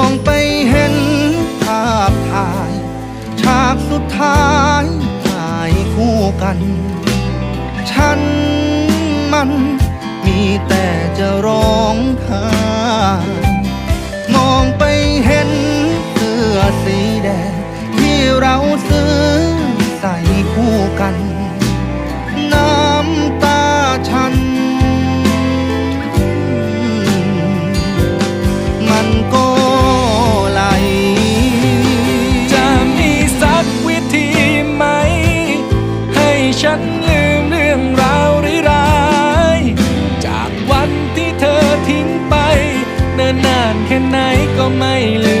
ง ท้ายถ่ายคู่กัน ฉันมันมีแต่จะร้องไห้มองไปเห็นเสื้อสีแดงที่เราซื้อใส่คู่กัน ให้ฉันลืมเรื่องราวร้ายๆจากวันที่เธอทิ้งไปเนิ่นนานแค่ไหนก็ไม่ลืม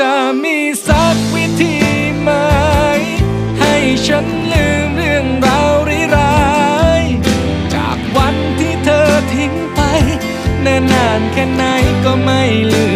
จะมีสักวิธีไหม ให้ฉันลืมเรื่องราวร้ายๆจากวันที่เธอทิ้งไป แน่นานแค่ไหนก็ไม่ลืม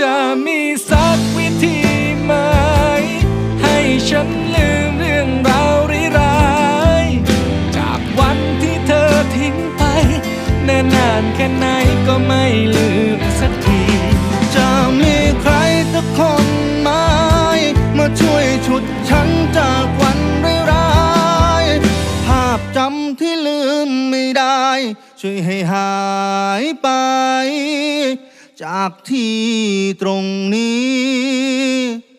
จะมีสักวิธีไหม ให้ฉันลืมเรื่องราวร้ายๆจากวันที่เธอทิ้งไปนิ่นนานแค่ไหนก็ไม่ลืมสักที จะมีใครสักคนไหมมาช่วยฉุดฉันจากวันร้ายๆภาพจำที่ลืมไม่ได้ ช่วยให้หายไป จากที่ตรงนี้